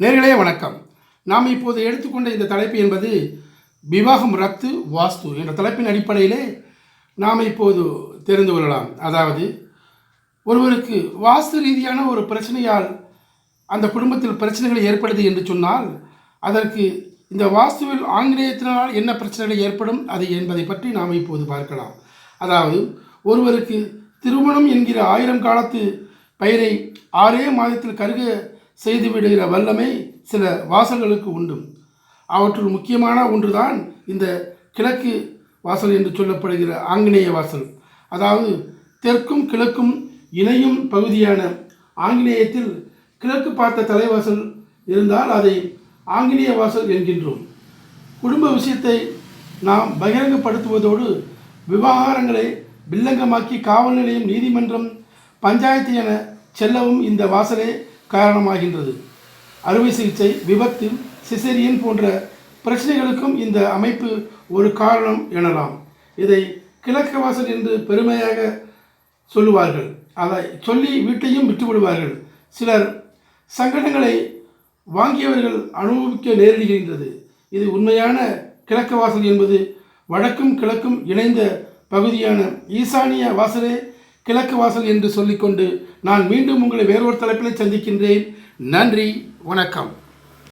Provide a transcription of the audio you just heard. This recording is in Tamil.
நேர்களே வணக்கம். நாம் இப்போது எடுத்துக்கொண்ட இந்த தலைப்பு என்பது விவாகம் ரத்து வாஸ்து என்ற தலைப்பின் அடிப்படையிலே நாம் இப்போது தெரிந்து கொள்ளலாம். அதாவது ஒருவருக்கு வாஸ்து ரீதியான ஒரு பிரச்சனையால் அந்த குடும்பத்தில் பிரச்சனைகள் ஏற்படுது என்று சொன்னால் அதற்கு இந்த வாஸ்துவில் ஆங்கிலேயத்தினால் என்ன பிரச்சனைகள் ஏற்படும் அது என்பதை பற்றி நாம் இப்போது பார்க்கலாம். அதாவது ஒருவருக்கு திருமணம் என்கிற ஆயிரம் காலத்து பயிரை ஆறே மாதத்தில் கருக செய்து விடுகிற வல்லமை சில வாசல்களுக்கு உண்டு அவற்றுள் முக்கியமான ஒன்றுதான் இந்த கிழக்கு வாசல் என்று சொல்லப்படுகிற ஆங்கிலேய வாசல். அதாவது தெற்கும் கிழக்கும் இணையும் பகுதியான ஆங்கிலேயத்தில் கிழக்கு பார்த்த தலைவாசல் இருந்தால் அதை ஆங்கிலேய வாசல் என்கின்றோம். குடும்ப விஷயத்தை நாம் பகிரங்கப்படுத்துவதோடு விவகாரங்களை வில்லங்கமாக்கி காவல் நிலையம் நீதிமன்றம் பஞ்சாயத்து என செல்லவும் இந்த வாசலே காரணமாகின்றது. அறுவை சிகிச்சை விபத்து சிசேரியன் போன்ற பிரச்சனைகளுக்கும் இந்த அமைப்பு ஒரு காரணம் எனலாம். இதை கிழக்கு வாசல் என்று பெருமையாக சொல்லுவார்கள். அதை சொல்லி வீட்டையும் விட்டுவிடுவார்கள் சிலர் சங்கடங்களை வாங்கியவர்கள் அனுபவிக்க நேரிடுகின்றது. இது உண்மையான கிழக்கு வாசல் என்பது வடக்கும் கிழக்கும் இணைந்த பகுதியான ஈசானிய வாசலே கிழக்கு வாசல் என்று சொல்லிக்கொண்டு நான் மீண்டும் உங்களை வேறொரு தலைப்பில் சந்திக்கின்றேன். நன்றி வணக்கம்.